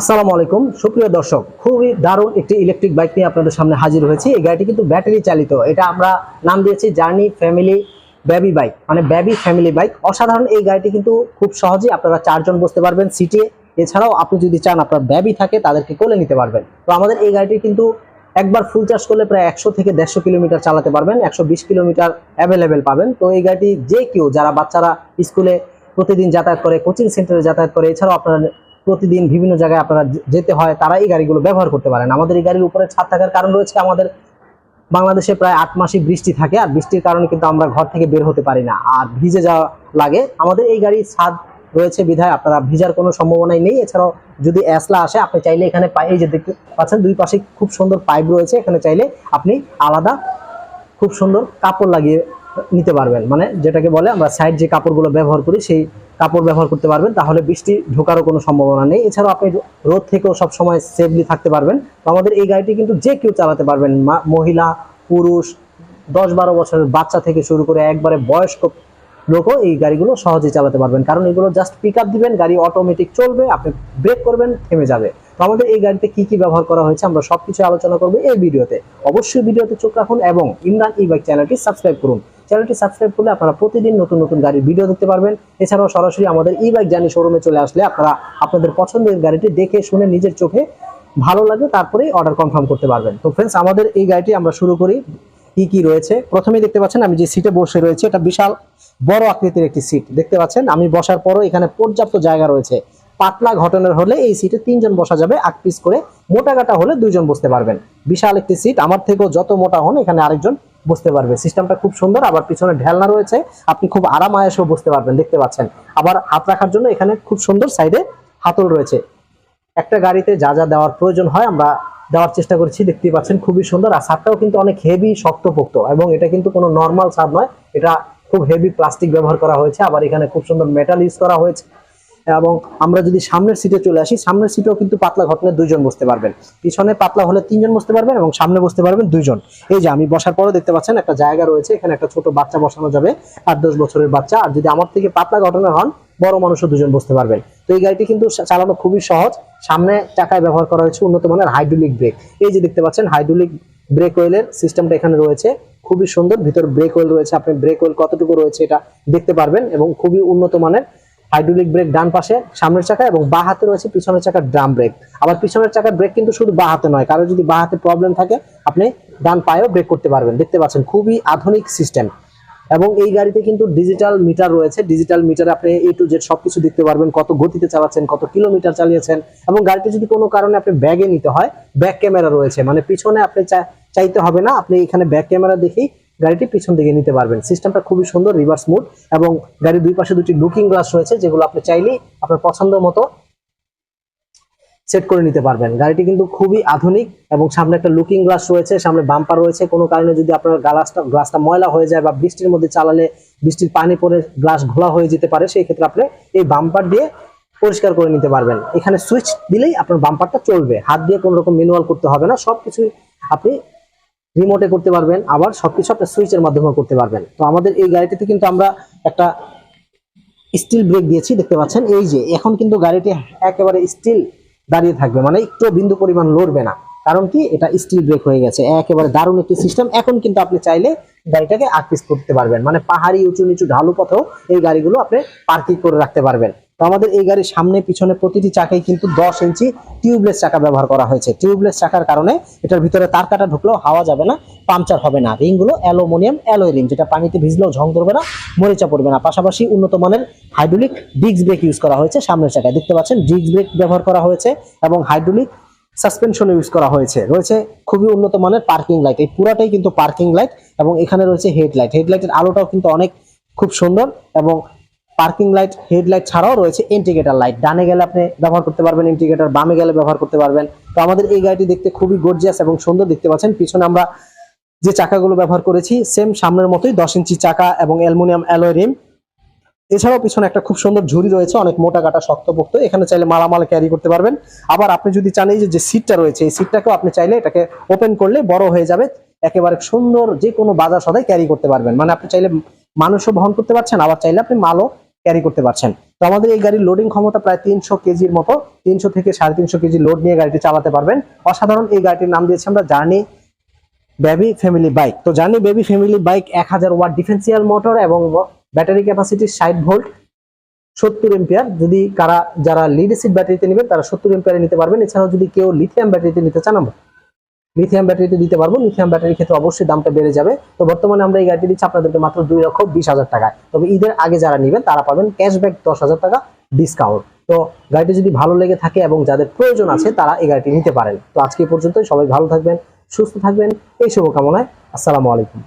আসসালামু আলাইকুম। সুপ্রিয় দর্শক, খুবই দারুণ একটি ইলেকট্রিক বাইক নিয়ে আপনাদের সামনে হাজির হয়েছি। এই গাড়িটি কিন্তু ব্যাটারি চালিত। এটা আমরা নাম দিয়েছি জার্নি ফ্যামিলি বেবি বাইক মানে বেবি ফ্যামিলি বাইক অসাধারণ এই গাড়িটি কিন্তু খুব সহজেই আপনারা চারজন বসতে পারবেন সিটে এছাড়াও আপনি যদি চান আপনার ব্যাবি থাকে, তাদেরকে কোলে নিতে পারবেন। তো আমাদের এই গাড়িটি কিন্তু একবার ফুল চার্জ করলে প্রায় একশো থেকে দেড়শো কিলোমিটার চালাতে পারবেন, একশো বিশ কিলোমিটার অ্যাভেলেবেল পাবেন। তো এই গাড়িটি যে কেউ, যারা বাচ্চারা স্কুলে প্রতিদিন যাতায়াত করে কোচিং সেন্টারে যাতায়াত করে, এছাড়াও আপনারা প্রতিদিন বিভিন্ন জায়গায় আপনারা যেতে হয়, তারা এই গাড়িগুলো ব্যবহার করতে পারেন। আমাদের এই গাড়ির উপরে ছাদ থাকার কারণ রয়েছে আমাদের বাংলাদেশে প্রায় আট মাসই বৃষ্টি থাকে, আর বৃষ্টির কারণে কিন্তু আমরা ঘর থেকে বের হতে পারি না। আর ভিজে যাওয়া লাগে। আমাদের এই গাড়ির ছাদ রয়েছে বিধায় আপনারা ভিজার কোনো সম্ভাবনাই নেই। এছাড়াও যদি অ্যাসলা আসে, আপনি চাইলে এখানে এই যে দেখতে পাচ্ছেন, দুই পাশে খুব সুন্দর পাইপ রয়েছে। এখানে চাইলে আপনি আলাদা খুব সুন্দর কাপড় লাগিয়ে নিতে পারবেন। মানে যেটাকে বলে আমরা সাইড যে কাপড়গুলো ব্যবহার করি, সেই কাপড় ব্যবহার করতে পারবেন, তাহলে বৃষ্টি ঢোকারও কোনো সম্ভাবনা নেই। এছাড়াও আপনি রোদ থেকেও সবসময় সেফলি থাকতে পারবেন। তো আমাদের এই গাড়িটি কিন্তু যে কেউ চালাতে পারবেন মহিলা, পুরুষ, দশ বারো বছরের বাচ্চা থেকে শুরু করে একবারে বয়স্ক লোকও এই গাড়িগুলো সহজেই চালাতে পারবেন। কারণ এগুলো জাস্ট পিক আপ দিবেন, গাড়ি অটোমেটিক চলবে, আপনি ব্রেক করবেন, থেমে যাবে। তো আমাদের এই গাড়িতে কি কি ব্যবহার করা হয়েছে আমরা সবকিছু আলোচনা করব এই ভিডিওতে। অবশ্যই ভিডিওতে চোখ রাখুন এবং ইমরান ই বাইক চ্যানেলটি সাবস্ক্রাইব করুন। চ্যানেলটি সাবস্ক্রাইব করলে আপনারা প্রতিদিন নতুন নতুন গাড়ির ভিডিও দেখতে পারবেন। এছাড়াও সরাসরি আমাদের ই বাইক জানি শোরুমে চলে আসলে আপনারা আপনাদের পছন্দের গাড়িটি দেখে, শুনে নিজের চোখে ভালো লাগে, তারপরেই অর্ডার কনফার্ম করতে পারবেন। তো ফ্রেন্ডস আমাদের এই গাড়িটি আমরা শুরু করি। কি কি রয়েছে? প্রথমেই দেখতে পাচ্ছেন, আমি যে সিটে বসে রয়েছে, এটা বিশাল বড় আকৃতির একটি সিট দেখতে পাচ্ছেন, আমি বসার পরও এখানে পর্যাপ্ত জায়গা রয়েছে। পাতলা ঘটনার হলে এই সিটে তিনজন বসা যাবে আট পিস করে। মোটা কাটা হলে দুইজন বসতে পারবেন। বিশাল একটি সিট আমার থেকেও যত মোটা হন, এখানে আরেকজন বসতে পারবে। সিস্টেমটা খুব সুন্দর, আবার পিছনে ঢেলনা রয়েছে। আপনি খুব আরাম আয়াসেও বসতে পারবেন, দেখতে পাচ্ছেন। আবার হাত রাখার জন্য এখানে খুব সুন্দর সাইডে হাতল রয়েছে। একটা গাড়িতে যা যা দেওয়ার প্রয়োজন হয় আমরা দেওয়ার চেষ্টা করছি, দেখতেই পাচ্ছেন, খুবই সুন্দর। আর ছাদটাও কিন্তু অনেক হেভি শক্তপোক্ত এবং এটা কিন্তু কোনো নর্মাল ছাদ নয়, এটা খুব হেভি প্লাস্টিক ব্যবহার করা হয়েছে। আবার এখানে খুব সুন্দর মেটাল ইউজ করা হয়েছে। এবং আমরা যদি সামনের সিটে চলে আসি, সামনের সিটেও কিন্তু পাতলা ঘটনে দুইজন বসতে পারবেন। পিছনে পাতলা হলে তিনজন বসতে পারবেন এবং সামনে বসতে পারবেন দুইজন। এই যে আমি বসার পরও দেখতে পাচ্ছেন একটা জায়গা রয়েছে, এখানে একটা ছোট বাচ্চা বসানো যাবে, আট দশ বছরের বাচ্চা। আর যদি আমার থেকে পাতলা ঘটনা হন, বড় মানুষও দুজন বসতে পারবেন। তো এই গাড়িটি কিন্তু চালানো খুবই সহজ। সামনে চাকায় ব্যবহার করা হয়েছে উন্নত মানের হাইড্রোলিক ব্রেক এই যে দেখতে পাচ্ছেন হাইড্রোলিক ব্রেক ওয়েলের সিস্টেমটা এখানে রয়েছে। খুবই সুন্দর, ভিতর ব্রেক ওয়েল রয়েছে। আপনি ব্রেক ওয়েল কতটুকু রয়েছে এটা দেখতে পারবেন এবং খুবই উন্নত মানের হাইড্রোলিক ব্রেক ডান পাশে, সামনের চাকা এবং বা হাতে রয়েছে পিছনের চাকার ড্রাম ব্রেক আবার পিছনের চাকার ব্রেক কিন্তু শুধু বা হাতে নয়, কারও যদি বা হাতে প্রবলেম থাকে, আপনি ডান পায়েও ব্রেক করতে পারবেন। দেখতে পাচ্ছেন, খুবই আধুনিক সিস্টেম এবং এই গাড়িতে কিন্তু ডিজিটাল মিটার রয়েছে। ডিজিটাল মিটারে আপনি এ টু জেড সবকিছু দেখতে পারবেন, কত গতিতে চালাচ্ছেন, কত কিলোমিটার চালিয়েছেন। এবং গাড়িটি যদি কোনো কারণে আপনি ব্যাগে নিতে হয় ব্যাক ক্যামেরা রয়েছে। মানে পিছনে আপনি চাইতে হবে না, আপনি এখানে ব্যাক ক্যামেরা দেখেই গাড়িটি পিছন দিকে নিতে পারবেন। সিস্টেমটা খুবই সুন্দর রিভার্স মুড এবং গাড়ির দুই পাশে দুটি লুকিং গ্লাস রয়েছে, যেগুলো আপনি চাইলেই আপনার পছন্দ মতো সেট করে নিতে পারবেন। গাড়িটি কিন্তু খুবই আধুনিক এবং সামনে একটা লুকিং গ্লাস রয়েছে, সামনে বাম্পার রয়েছে। কোনো কারণে যদি আপনার গ্লাসটা গ্লাসটা ময়লা হয়ে যায় বা বৃষ্টির মধ্যে চালালে বৃষ্টির পানি পরে গ্লাস ঘোলা হয়ে যেতে পারে, সেই ক্ষেত্রে আপনি এই বাম্পার দিয়ে পরিষ্কার করে নিতে পারবেন। এখানে সুইচ দিলেই আপনার বাম্পারটা চলবে। হাত দিয়ে কোনো রকম ম্যানুয়াল করতে হবে না সব কিছুই আপনি রিমোটে করতে পারবেন, আবার সবকিছু আপনি সুইচের মাধ্যমে করতে পারবেন। তো আমাদের এই গাড়িটিতে কিন্তু আমরা একটা স্টিল ব্রেক দিয়েছি, দেখতে পাচ্ছেন? এই যে, এখন কিন্তু গাড়িটি একেবারে স্টিল দাঁড়িয়ে থাকবে মানে একটু বিন্দু পরিমাণ লড়বে না। কারণ কি? এটা স্টিল ব্রেক হয়ে গেছে, একেবারে দারুণ একটি সিস্টেম এখন কিন্তু আপনি চাইলে গাড়িটাকে আকপিস করতে পারবেন মানে পাহাড়ি, উঁচু নিচু ঢালু পথেও এই গাড়িগুলো আপনি পার্কিং করে রাখতে পারবেন। তো আমাদের এই গাড়ির সামনে, পিছনে প্রতিটি চাকায় কিন্তু দশ ইঞ্চি টিউবলেস চাকা ব্যবহার করা হয়েছে। টিউবলেস চাকার কারণে এটার ভিতরে তার কাটা ঢুকলেও হাওয়া যাবে না, পাংচার হবে না। রিংগুলো অ্যালুমিনিয়াম অ্যালোয় রিং, যেটা পানিতে ভিজলেও ঝং ধরবে না, মরিচা পড়বে না। পাশাপাশি উন্নত মানের হাইড্রোলিক ডিস্ক ব্রেক ইউজ করা হয়েছে সামনের চাকায়। দেখতে পাচ্ছেন ডিস্ক ব্রেক ব্যবহার করা হয়েছে এবং হাইড্রোলিক সাসপেনশন ইউজ করা হয়েছে। রয়েছে খুবই উন্নত মানের পার্কিং লাইট এই পুরাটাই কিন্তু পার্কিং লাইট এবং এখানে রয়েছে হেডলাইট হেডলাইটের আলোটাও কিন্তু অনেক খুব সুন্দর এবং পার্কিং লাইট হেডলাইট ছাড়াও রয়েছে ইন্ডিকেটার লাইট। ডানে গেলে আপনি ব্যবহার করতে পারবেন ইন্ডিকেটার বামে গেলে ব্যবহার করতে পারবেন। তো আমাদের এই গাড়িটি দেখতে খুবই গর্জিয়াস এবং সুন্দর দেখতে পাচ্ছেন। পিছনে আমরা যে চাকাগুলো ব্যবহার করেছি সেম সামনের মতোই দশ ইঞ্চি চাকা এবং অ্যালুমিনিয়াম অ্যালয় রিম এছাড়াও পিছনে একটা খুব সুন্দর ঝুড়ি রয়েছে, অনেক মোটা কাটা শক্তপোক্ত। এখানে চাইলে মালামাল ক্যারি করতে পারবেন। আবার আপনি যদি চান, এই যে সিটটা রয়েছে, এই সিটটাকেও আপনি চাইলে এটাকে ওপেন করলে বড় হয়ে যাবে। একেবারে সুন্দর যে কোনো বাজার সদাই ক্যারি করতে পারবেন। মানে আপনি চাইলে মানুষও বহন করতে পারছেন, আবার চাইলে আপনি মালও ক্যারি করতে পারছেন। তো আমাদের এই গাড়ির লোডিং ক্ষমতা প্রায় তিনশো কেজির মতো, তিনশো থেকে সাড়ে তিনশো কেজি লোড নিয়ে গাড়িটি চালাতে পারবেন। অসাধারণ এই গাড়িটির নাম দিয়েছি আমরা জার্নি বেবি ফ্যামিলি বাইক তো জার্নি বেবি ফ্যামিলি বাইক এক হাজার ওয়াট ডিফেন্সিয়াল মোটর এবং ব্যাটারি ক্যাপাসিটি ষাট ভোল্ট সত্তর এম্পিয়ার যদি কারা, যারা লিড ব্যাটারিতে নেবেন, তারা সত্তর এম্পিয়ারে নিতে পারবেন। এছাড়াও যদি কেউ লিথিয়াম ব্যাটারিতে নিতে চান, আমরা লিথিয়াম ব্যাটারিতে দিতে পারব। লিথিয়াম ব্যাটারির ক্ষেত্রে অবশ্যই দামটা বেড়ে যাবে। তো বর্তমানে আমরা এই গাড়িটি দিচ্ছি আপনাদেরকে মাত্র দুই লক্ষ বিশ হাজার টাকায়। তবে ঈদের আগে যারা নেবেন, তারা পাবেন ক্যাশব্যাক দশ হাজার টাকা ডিসকাউন্ট তো গাড়িটি যদি ভালো লেগে থাকে এবং যাদের প্রয়োজন আছে, তারা এই গাড়িটি নিতে পারেন। তো আজকে পর্যন্ত সবাই ভালো থাকবেন, সুস্থ থাকবেন। এই শুভকামনায়। আসসালামু আলাইকুম।